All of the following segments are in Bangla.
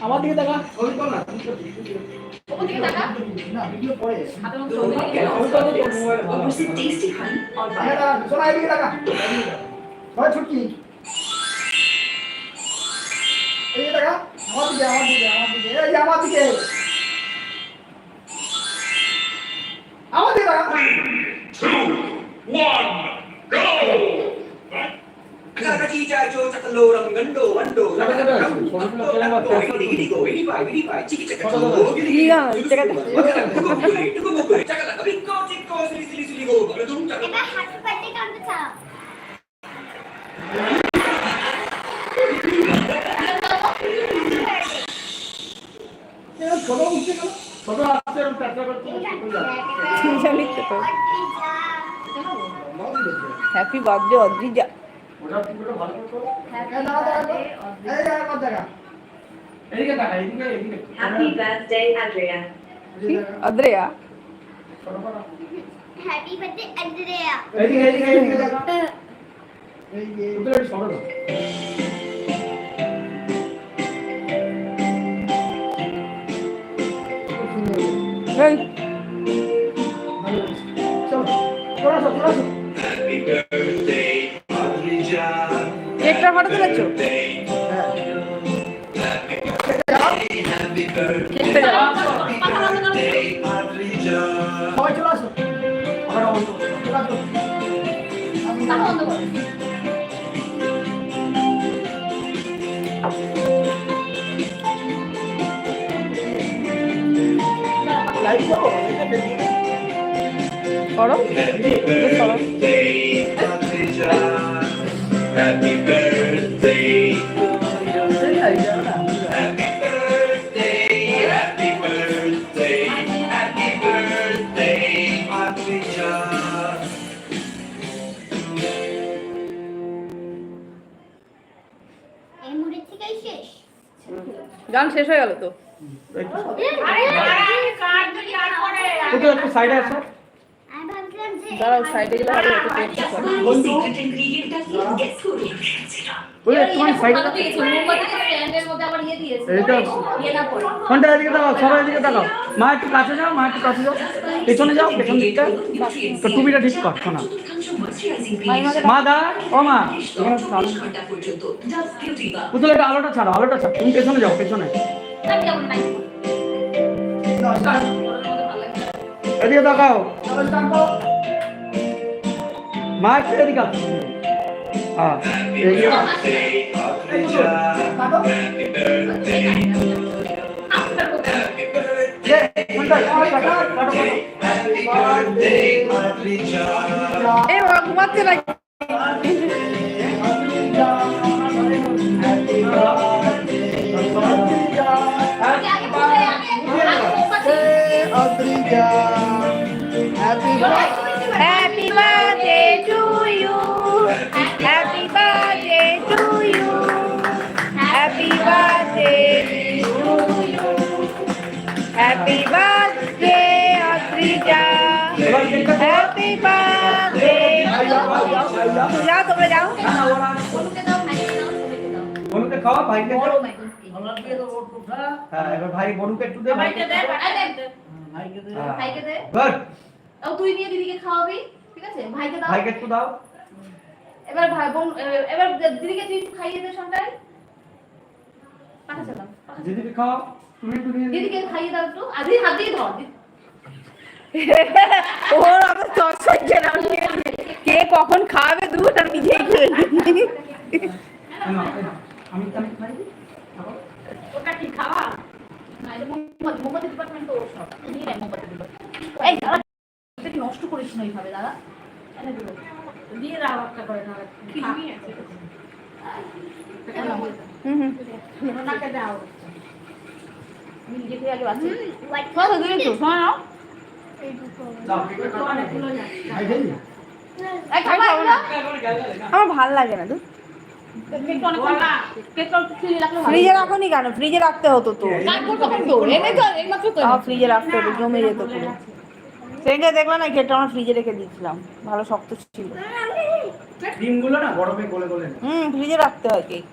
আমার দিকে দেখা তো না আমার দিকে happy birthday Adrija Adreya happy birthday Adreya এদিকে এদিকে এদিকে দেখো এই যে উত্তরটি সরল Hey. Chalo, chalo, chalo. বন্ধ করো লাইট করো। করো Happy birthday. Happy. Happy happy গান শেষ হয়ে গেল তো দাঁড়াও সাইডে গেলে হবে ইয়ে। ইয়ে ফোনটা এদিকে দাও সবাই এদিকে দাও মা একটু কাছে যাও মা একটু কাছে যাও। পেছনে যাও পেছন দিকটা। তো টুপিটা ঠিক কর শোনা। মা দা ও মা। পুতুল আলোটা ছাড়ো আলোটা ছাড়ো। তুমি পেছনে যাও পেছনে। এদিকে তাকাও। মা একটু এদিকে আসো হ্যাঁ এদিকে Birthday, Adrija. Happy birthday. Happy birthday. কোনটা? কাটো, কাটো, কাটো, কাটো। Happy birthday, Adrija. এই বাবা ঘুমাচ্ছে না হ্যাপি হ্যাপি বার্থডে যাও তোমরা যাও। বনুকে খাওয়া ভাইকে দাও। হ্যাঁ। এবার ভাই বনুকে একটু দে ভাইকে দে আরে দে। হ্যাঁ। ভাইকে দে। গুড তাও তুই নিয়ে দিদিকে খাওয়াবি ঠিক আছে? ভাইকে দাও। ভাইকে একটু দাও। এবার ভাই বোন এবার দিদিকে তুই খাইয়ে দে সন্ধ্যায়। পাঠা চালাম দিদিকে খাওয়া তুমি একটু দিদিকে খাইয়ে দাও একটু। আর দিদি হাত দিয়ে ধর ওর আমার তর সহ্য না কে কখন খাওয়াবে দুধ আর নিজেই খেয়ে। আমি আমি নষ্ট করিস না এইভাবে দাদা দিয়ে রাখ করে না হুম হুম। আমার ভালো লাগে না কেকটা ফ্রিজে রাখলে ভালো রাখো নি কেন? ফ্রিজে রাখতে হতো তো। ফ্রিজে রাখতে হতো জমে যেত পুরো সেদিনকে দেখলাম না কেকটা আমার ফ্রিজে রেখে দিয়েছিলাম। ভালো শক্ত ছিল। ডিমগুলো না গরমে গলে গলে হুম ফ্রিজে রাখতে হয় কেক।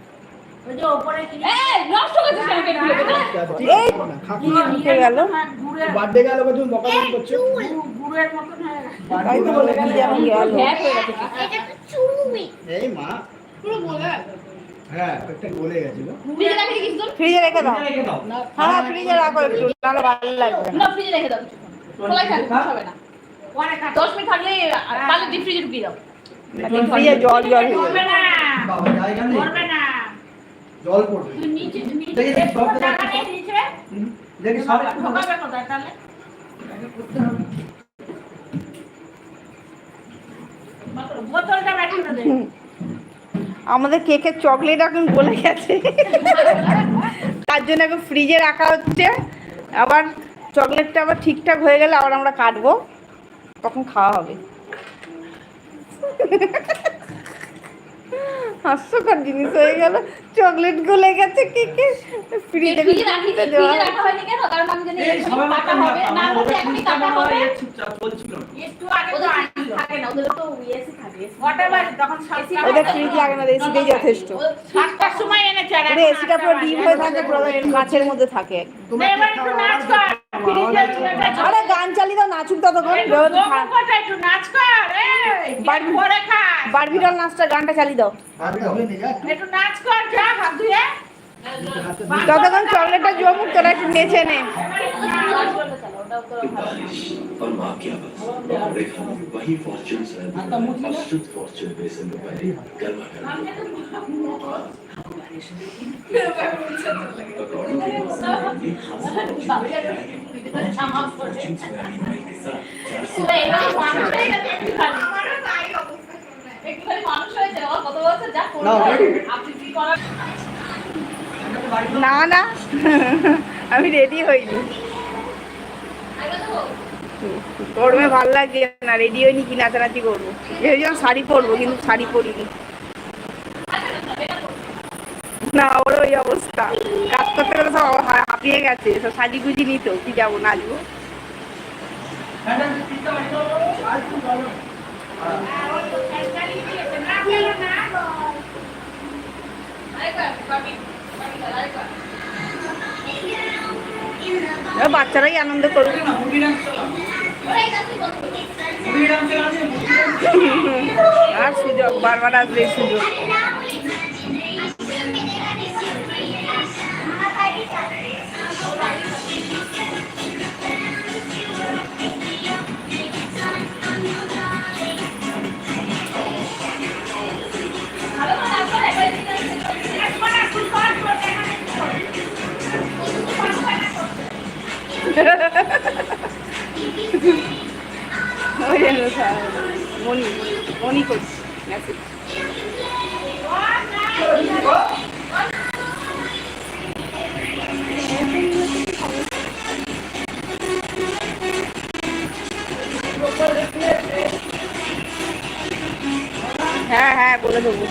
ফ্রিজে রেখে দিস তো ফ্রিজে রেখে দাও। হ্যাঁ ফ্রিজে রাখো একটু নাহলে ভালো লাগবে না। না ফ্রিজে রেখে দাও খোলাই থাকবে হবে না। দশ মিনিট থাকলে পারলে ডিপ ফ্রিজে ঢুকিয়ে দাও। ফ্রিজে জল জল। না। জল পড়বে। দেখি, সব আমাদের কেকের চকলেট এখন গলে গেছে। তার জন্য এখন ফ্রিজে রাখা হচ্ছে। আবার চকলেটটা আবার ঠিকঠাক হয়ে গেলে আবার আমরা কাটবো। তখন খাওয়া হবে। হাস্যকর জিনিস হয়ে গেল। চকলেট গলে গেছে কেকে ফ্রিজে ফ্রিজে রাখি দেওয়া ফ্রিজে রাখা কেন? কারণ আমি জানি কাটা হবে। না এখনই কাটা হবে। চুপচাপ বলছিল। একটু আগে তো থাকে না ওদের তো ইয়েসি থাকে। হোয়াটএভার তখন ফ্রিজ লাগে না এসিটাই যথেষ্ট। সাতটার সময় এনেছে আর এসিটা পুরো ডিম হয়ে থাকে পুরো কাছের মধ্যে থাকে। তুমি এবার একটু নাচ কর। আরে গান চালিয়ে দাও নাচুক ততক্ষণ। বারবিডল নাচটা গানটা চালিয়ে দাও। একটু নাচ কর যা হাত ধুয়ে ততক্ষণ চকলেটটা জমুক তোরা একটু নেচে নে और माँ की आवाज हमारे खाने में वही फॉर्चून और शुद्ध फॉर्चून बेसन दोपहरी गर्मा गर्म पकौड़ों की मसाले फॉर्चून सोयाबीन ऑयल के साथ একটুখানি মানুষ হয়েছে আমার কত বছর যা না, আপনি কি করার? না না। আমি রেডি হইনি। গরমে ভালো লাগছে না রেডি হইনি কি নাচানাচি করব। ভেবেছিলাম শাড়ি পরবো কিন্তু শাড়ি পরিনি। না ওর ওই অবস্থা। কাজ করতে করতে সব হাঁপিয়ে গেছে সব সাজি গুজি নিত কি যাব নাচবো? এবার বাচ্চারাই আনন্দ ডান্স চালাও আর সুযোগ বারবার আসবে সুযোগ। মনি মনি করছি। হ্যাঁ হ্যাঁ বলে দেবো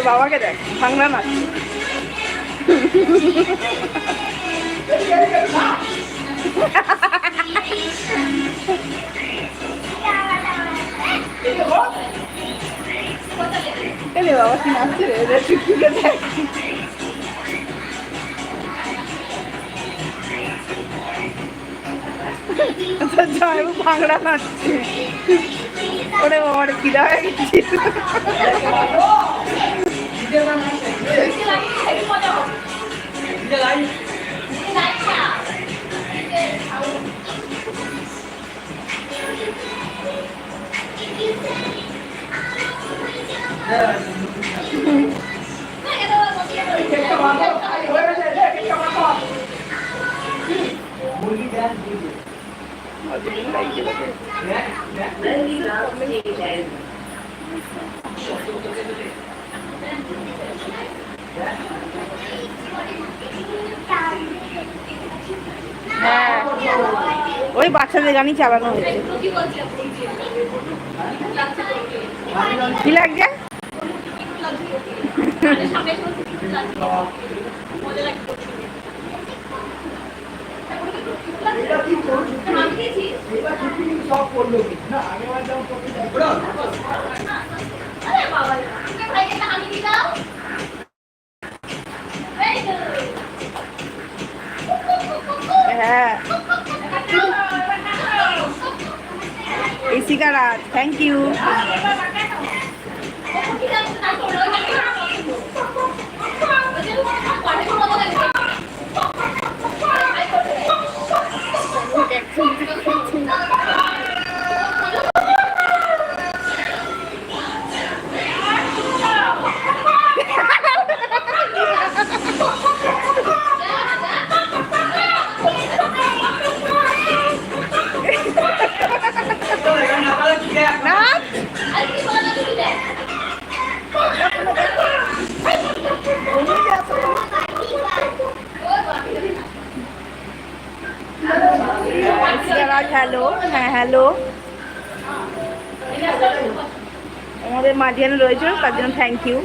তোর বাবাকে দেখ বাংলা নাচ এলে বাবা নাচছে রে? এদের নাচছে। ওরে বাবা খিদা হয়ে গেছি। 别拿奶粉，你进来，你给我倒。你再来一。你来一下。对，好。嗯。বাচ্চাদের গানই চালানো হয়েছে কি লাগছে? সব করল না Ishika thank you Thank Ishika hello হ্যাঁ হ্যালো আমাদের মাঝখানে রয়েছে, তার জন্য থ্যাংক ইউ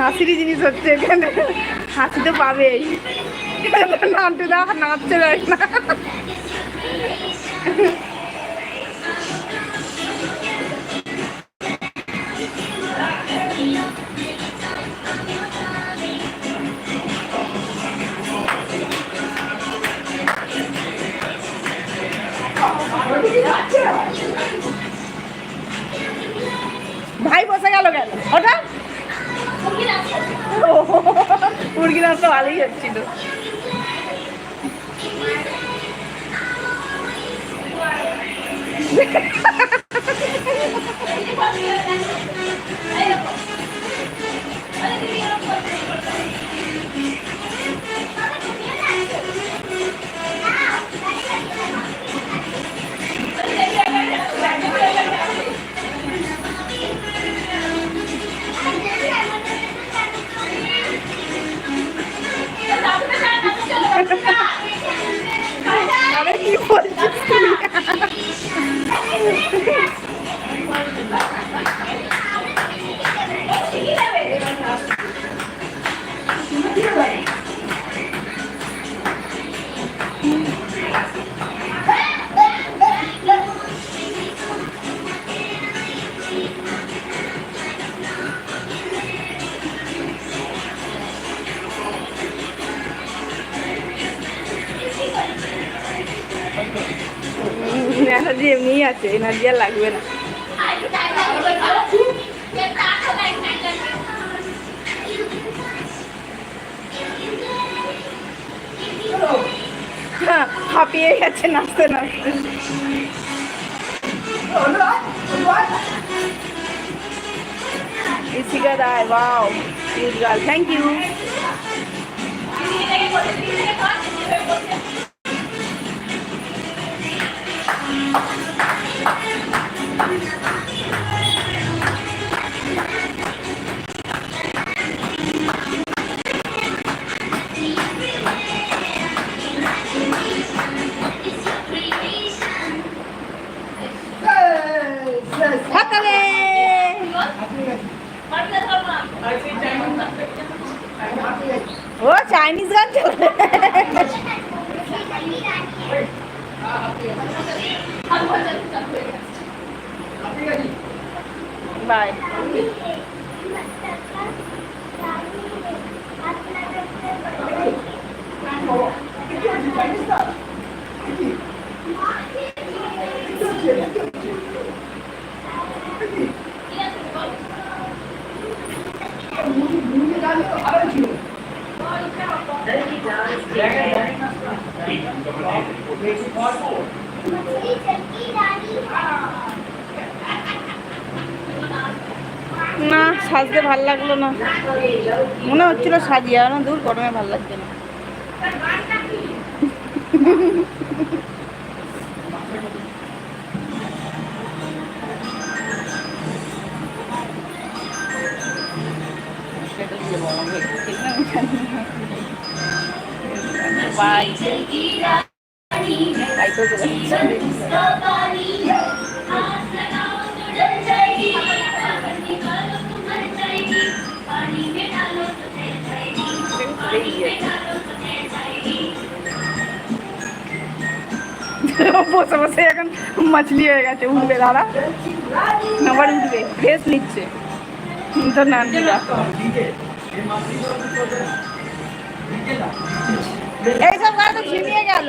হাসিরই জিনিস হচ্ছে এখানে। হাসি তো পাবেই। নাটু দা নাচতে পারে না ভাই বসে গেল কেন? ওটা মুরগি নাচ তো ভালোই হচ্ছিল। আর লাগবে না হাঁপিয়ে গেছে নাচতে নাচতে। Ishika Roy wow cute girl thank you O Chinese গান চলবে 拜。সাজতে ভালো লাগল না। মনে হচ্ছিল সাজিয়ে না দূর গরমে ভালো লাগছে না। বাই মাছলি হয়ে গেছে, উঠবে, দাঁড়া। আবার উঠবে ফেস নিচ্ছে। তো না দিদা এইসব গাছ তো ঝিমিয়ে গেল।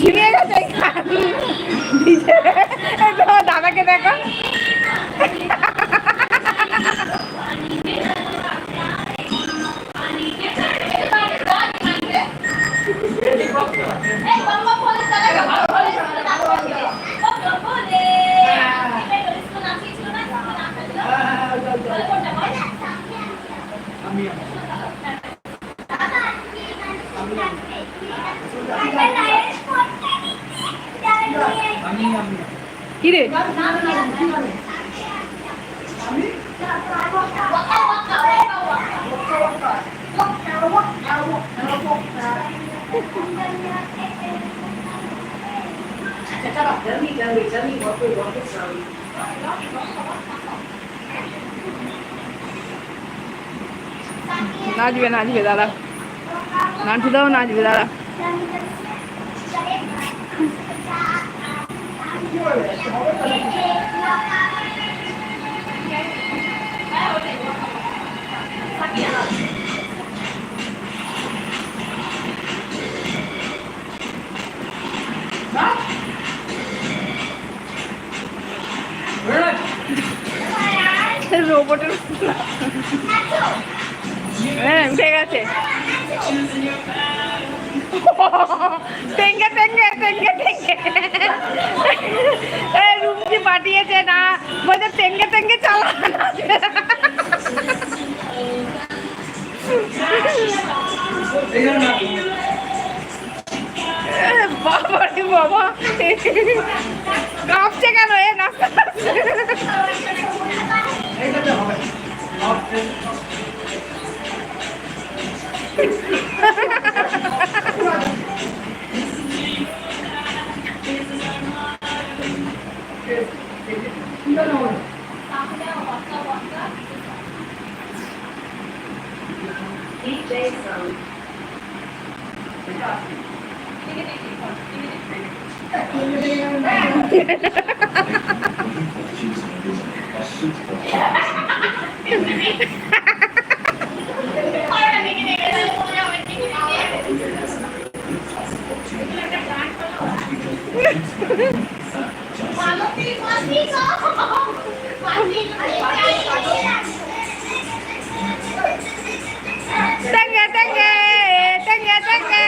ঝিমিয়ে গেছে দাদাকে দেখো। কি রে নাচবে নাচবে দাদা নাচু দাও নাচবে দাদা রোবটের হ্যাঁ উঠে গেছে টেঙ্গে টেঙ্গে টেঙ্গে টেঙ্গে রুমজি পাঠিয়েছে না, বলছে টেঙ্গে টেঙ্গে চালা বাবা রে বাবা। কাঁপছে নাচতে নাচতে? এইটাতে টেঙ্গে টেঙ্গে টেঙ্গে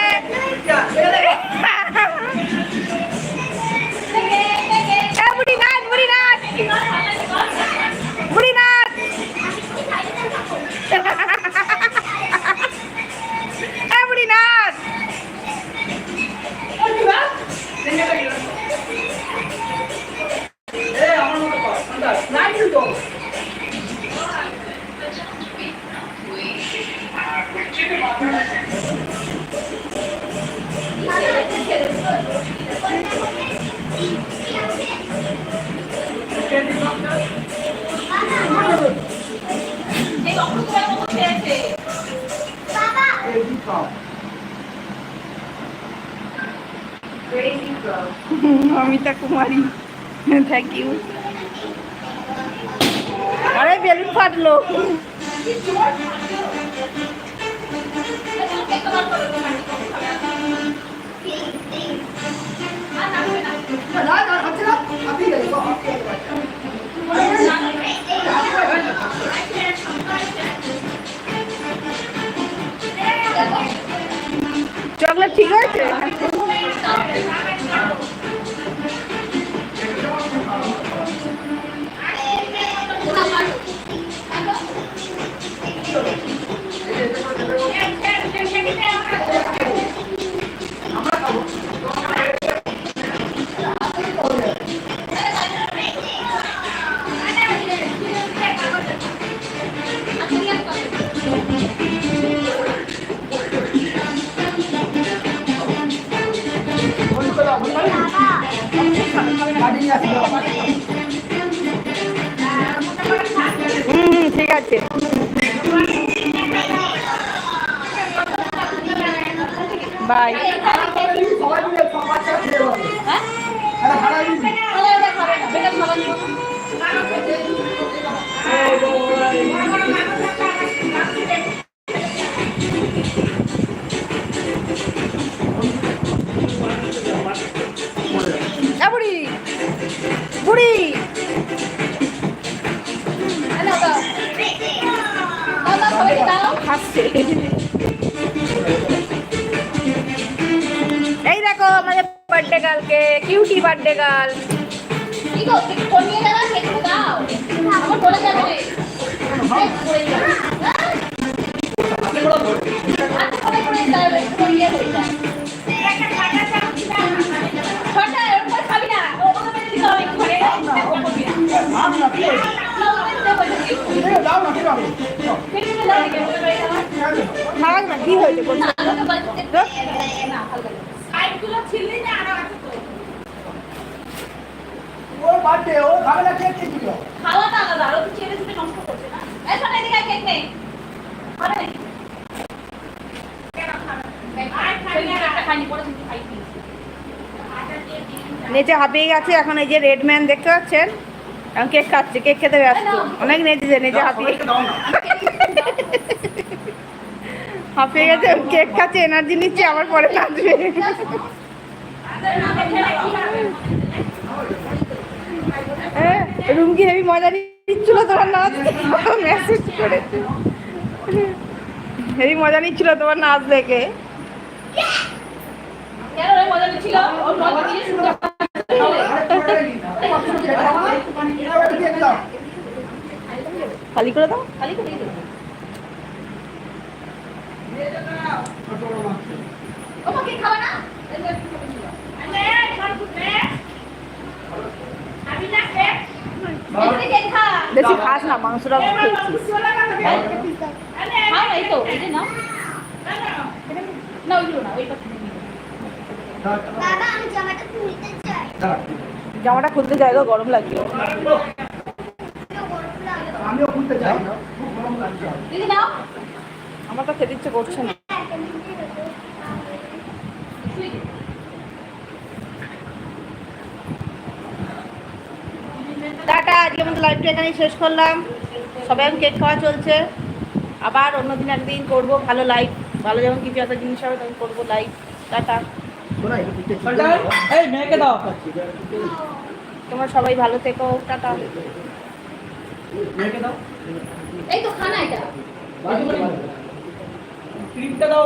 এই দুধ খাও Crazy Flow. Amita Kumari thank you আরে বেলুন ফাটলো না চকলেট ঠিক হয়েছে হুম হুম ঠিক আছে আম না কি হয়েছে? বার্থডে ও খাবে না কেক কে দিল খাওয়াটা আলাদা, আর তো চেটে চুটে নষ্ট করছে না। এই শোন, এদিকে কেক নে। খাবে নাকি? আয়, খাবি না, একটা খাইনি, পরে কিন্তু খাইনি। নেচে হাঁপিয়ে গেছে এখন এই যে রেড ম্যান দেখতে পাচ্ছেন এখন কেক খাচ্ছে কেক খেতে ব্যস্ত অনেক নেচেছে নেচে হাঁপিয়ে হাঁপিয়ে গেছে কেক খাচ্ছে এনার্জি নিচ্ছে আবার পরে নাচবে হ্যাঁ রুমকি হেভি মজা নিচ্ছিল, তোমার নাচ মেসেজ করেছে হেভি মজা নিচ্ছিল তোমার নাচ দেখে। খালি করে দাও খালি করে দিও। কেক না? খা। বেশি খাস না মাংসটা খেয়েছি খাও না, এই তো, এই যে নাও। না, ওইগুলো না, ওইটা তুমি নিও। আমি জামাটা খুলতে চাই। জামাটা খুলতে যাই গো গরম লাগছে। গরম লাগে আমিও খুলতে চাই খুব গরম লাগছে দিদি নাও। আমার তো খেতে ইচ্ছে করছে না শুই দে। টাটা আজকে আমাদের লাইভটা এখানেই শেষ করলাম। সবাই এখন কেক খাওয়া চলছে। আবার অন্যদিন একদিন করব ভালো লাইভ ভালো যেমন কিছু একটা জিনিস হবে তখন করব লাইভ টাটা। এই মেয়েকে দাও। তোমরা সবাই ভালো থেকো। টাটা। এই তো খানা এটা। ক্রিমটা দাও